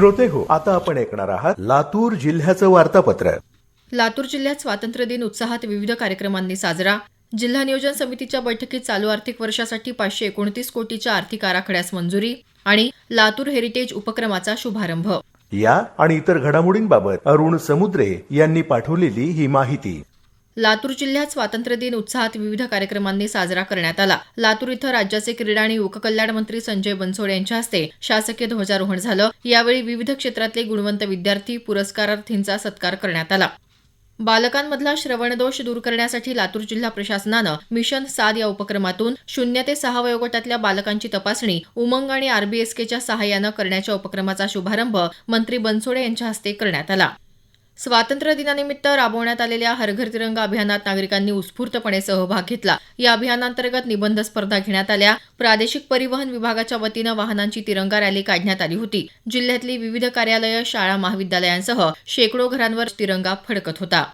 श्रोते हो आता आपण ऐकणार आहात लातूर जिल्ह्याचं वार्तापत्र. लातूर जिल्ह्यात स्वातंत्र्य दिन उत्साहात विविध कार्यक्रमांनी साजरा. जिल्हा नियोजन समितीच्या बैठकीत चालू आर्थिक वर्षासाठी पाचशे एकोणतीस कोटीच्या आर्थिक आराखड्यास मंजुरी आणि लातूर हेरिटेज उपक्रमाचा शुभारंभ. या आणि इतर घडामोडींबाबत अरुण समुद्रे यांनी पाठवलेली ही माहिती. लातूर जिल्ह्यात स्वातंत्र्य दिन उत्साहात विविध कार्यक्रमांनी साजरा करण्यात आला. लातूर इथं राज्याचे क्रीडा आणि युवक कल्याण मंत्री संजय बनसोडे यांच्या हस्ते शासकीय ध्वजारोहण झालं. यावेळी विविध क्षेत्रातले गुणवंत विद्यार्थी पुरस्कारार्थींचा सत्कार करण्यात आला. बालकांमधला श्रवणदोष दूर करण्यासाठी लातूर जिल्हा प्रशासनानं मिशन साद या उपक्रमातून शून्य ते सहा वयोगटातल्या बालकांची तपासणी उमंग आणि आरबीएसकेच्या सहाय्यानं करण्याच्या उपक्रमाचा शुभारंभ मंत्री बनसोडे यांच्या हस्ते करण्यात आला. स्वातंत्र्य दिनानिमित्त राबवण्यात आलेल्या हर घर तिरंगा अभियानात नागरिकांनी उत्स्फूर्तपणे सहभाग घेतला. या अभियानांतर्गत निबंध स्पर्धा घेण्यात आल्या. प्रादेशिक परिवहन विभागाच्या वतीनं वाहनांची तिरंगा रॅली काढण्यात आली होती. जिल्ह्यातली विविध कार्यालयं शाळा महाविद्यालयांसह शेकडो घरांवर तिरंगा फडकत होता.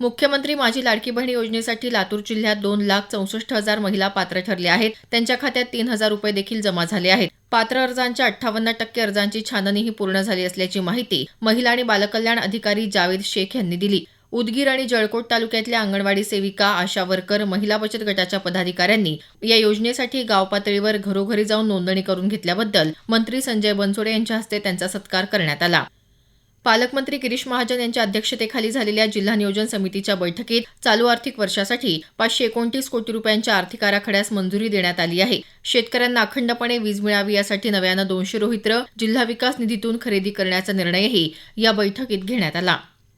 मुख्यमंत्री माझी लाडकी बहीण योजनेसाठी लातूर जिल्ह्यात दोन लाख चौसष्ट हजार महिला पात्र ठरल्या आहेत. त्यांच्या खात्यात तीन हजार रुपये देखील जमा झाले आहेत. पात्र अर्जांच्या अठ्ठावन्न टक्के अर्जांची छाननीही पूर्ण झाली असल्याची माहिती महिला आणि बालकल्याण अधिकारी जावेद शेख यांनी दिली. उदगीर आणि जळकोट तालुक्यातल्या अंगणवाडी सेविका आशा वर्कर महिला बचत गटाच्या पदाधिकाऱ्यांनी या योजनेसाठी गाव पातळीवर घरोघरी जाऊन नोंदणी करून घेतल्याबद्दल मंत्री संजय बनसोडे यांच्या हस्ते त्यांचा सत्कार करण्यात आला. पालकमंत्री गिरीश महाजन यांच्या अध्यक्षतेखाली झालेल्या जिल्हा नियोजन समितीच्या बैठकीत चालू आर्थिक वर्षासाठी पाचशे एकोणतीस कोटी रुपयांच्या आर्थिक आराखड्यास मंजुरी देण्यात आली आहे. शेतकऱ्यांना अखंडपणे वीज मिळावी यासाठी नव्यानं दोनशे रोहित्र जिल्हा विकास निधीतून खरेदी करण्याचा निर्णयही या बैठकीत घेण्यात आला.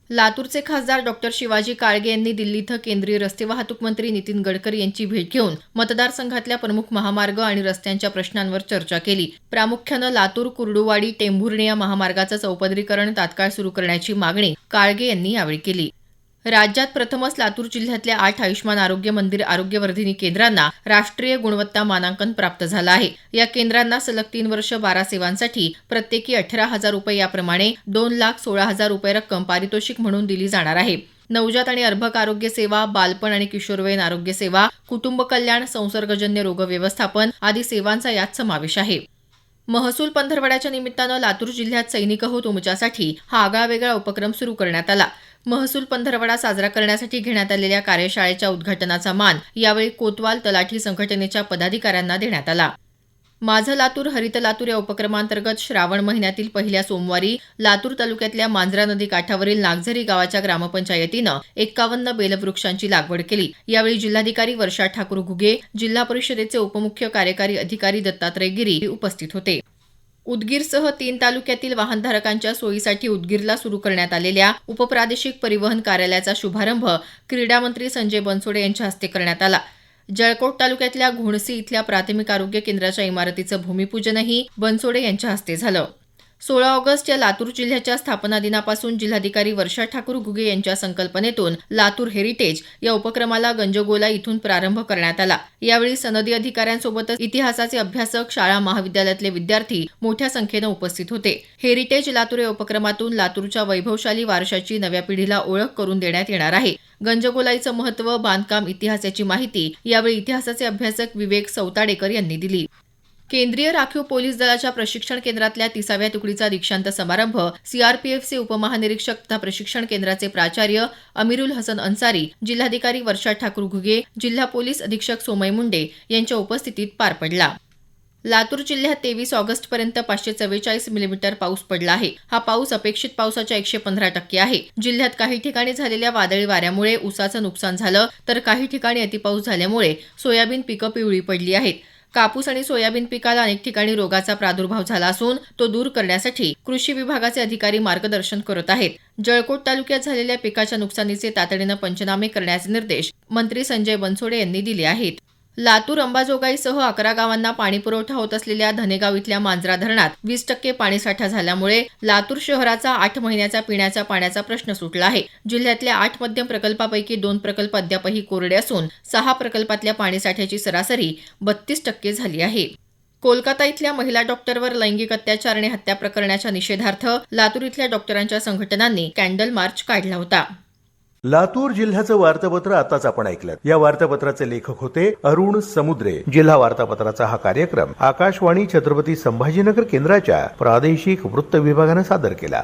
लातूरचे खासदार डॉक्टर शिवाजी काळगे यांनी दिल्ली इथं केंद्रीय रस्ते वाहतूक मंत्री नितीन गडकरी यांची भेट घेऊन मतदारसंघातल्या प्रमुख महामार्ग आणि रस्त्यांच्या प्रश्नांवर चर्चा केली. प्रामुख्यानं लातूर कुर्डुवाडी टेंभुर्णी या महामार्गाचं चौपदरीकरण तात्काळ सुरू करण्याची मागणी काळगे यांनी यावेळी केली. राज्यात प्रथमच लातूर जिल्ह्यातल्या आठ आयुष्मान आरोग्य मंदिर आरोग्यवर्धिनी केंद्रांना राष्ट्रीय गुणवत्ता मानांकन प्राप्त झालं आहे. या केंद्रांना सलग तीन वर्ष बारा सेवांसाठी प्रत्येकी अठरा हजार रुपये याप्रमाणे दोन लाख सोळा हजार रुपये रक्कम पारितोषिक म्हणून दिली जाणार आहे. नवजात आणि अर्भक आरोग्य सेवा बालपण आणि किशोरवयीन आरोग्य सेवा कुटुंब कल्याण संसर्गजन्य रोग व्यवस्थापन आदी सेवांचा यात समावेश आहे. महसूल पंधरवड्याच्या निमित्तानं लातूर जिल्ह्यात सैनिक हो तुमच्यासाठी हा आगळावेगळा उपक्रम सुरू करण्यात आला. महसूल पंधरवडा साजरा करण्यासाठी घेण्यात आलेल्या कार्यशाळेच्या उद्घाटनाचा मान यावेळी कोतवाल तलाठी संघटनेच्या पदाधिकाऱ्यांना देण्यात आला. माझं लातूर हरित लातूर या उपक्रमांतर्गत श्रावण महिन्यातील पहिल्या सोमवारी लातूर तालुक्यातल्या मांजरा नदी काठावरील नागझरी गावाच्या ग्रामपंचायतीनं एक्कावन्न बेलवृक्षांची लागवड केली. यावेळी जिल्हाधिकारी वर्षा ठाकूर घुगे जिल्हा परिषदेचे उपमुख्य कार्यकारी अधिकारी दत्तात्रय गिरी उपस्थित होते. उदगीरसह तीन तालुक्यातील वाहनधारकांच्या सोयीसाठी उदगीरला सुरू करण्यात आलेल्या उपप्रादेशिक परिवहन कार्यालयाचा शुभारंभ क्रीडा मंत्री संजय बनसोडे यांच्या हस्ते करण्यात आला. जळकोट तालुक्यातल्या घोणसी इथल्या प्राथमिक आरोग्य केंद्राच्या इमारतीचं भूमिपूजनही बनसोडे यांच्या हस्ते झालं. सोळा ऑगस्ट या लातूर जिल्ह्याच्या स्थापना दिनापासून जिल्हाधिकारी वर्षा ठाकूर घुगे यांच्या संकल्पनेतून लातूर हेरिटेज या उपक्रमाला गंजगोला इथून प्रारंभ करण्यात आला. यावेळी सनदी अधिकाऱ्यांसोबतच इतिहासाचे अभ्यासक शाळा महाविद्यालयातले विद्यार्थी मोठ्या संख्येनं उपस्थित होते. हेरिटेज लातूर या उपक्रमातून लातूरच्या वैभवशाली वारशाची नव्या पिढीला ओळख करून देण्यात येणार आहे. गंजगोलाईचं महत्त्व बांधकाम इतिहासाची माहिती यावेळी इतिहासाचे अभ्यासक विवेक सौताडेकर यांनी दिली. केंद्रीय राखीव पोलीस दलाच्या प्रशिक्षण केंद्रातल्या तिसाव्या तुकडीचा दीक्षांत समारंभ सीआरपीएफचे उपमहानिरीक्षक तथा प्रशिक्षण केंद्राचे प्राचार्य अमिरुल हसन अन्सारी जिल्हाधिकारी वर्षा ठाकूर घुगे जिल्हा पोलीस अधीक्षक सोमय मुंडे यांच्या उपस्थितीत पार पडला. लातूर जिल्ह्यात तेवीस ऑगस्टपर्यंत पाचशे चव्वेचाळीस मिलीमीटर पाऊस पडला आहे. हा पाऊस अपेक्षित पावसाच्या एकशे पंधरा टक्के आहे. जिल्ह्यात काही ठिकाणी झालेल्या वादळी वाऱ्यामुळे ऊसाचं नुकसान झालं तर काही ठिकाणी अतिपाऊस झाल्यामुळे सोयाबीन पिकं पिवळी पडली आहेत. कापूस आणि सोयाबीन पिकाला अनेक ठिकाणी रोगाचा प्रादुर्भाव झाला असून तो दूर करण्यासाठी कृषी विभागाचे अधिकारी मार्गदर्शन करत आहेत. जळकोट तालुक्यात झालेल्या पिकाच्या नुकसानीचे तातडीनं पंचनामे करण्याचे निर्देश मंत्री संजय बनसोडे यांनी दिले आहेत. लातूर अंबाजोगाईसह अकरा गावांना पाणीपुरवठा होत असलेल्या धनेगाव इथल्या मांजरा धरणात वीस टक्के पाणीसाठा झाल्यामुळे लातूर शहराचा आठ महिन्याचा पिण्याच्या पाण्याचा प्रश्न सुटला आहे. जिल्ह्यातल्या आठ मध्यम प्रकल्पापैकी दोन प्रकल्प अद्यापही कोरडे असून सहा प्रकल्पातल्या पाणीसाठ्याची सरासरी बत्तीस टक्के झाली आहे. कोलकाता इथल्या महिला डॉक्टरवर लैंगिक अत्याचार आणि हत्या प्रकरणाच्या निषेधार्थ लातूर इथल्या डॉक्टरांच्या संघटनांनी कॅन्डल मार्च काढला होता. लातूर जिल्ह्याचं वार्तापत्र आताच आपण ऐकलं. या वार्तापत्राचे लेखक होते अरुण समुद्रे. जिल्हा वार्तापत्राचा हा कार्यक्रम आकाशवाणी छत्रपती संभाजीनगर केंद्राच्या प्रादेशिक वृत्त विभागानं सादर केला.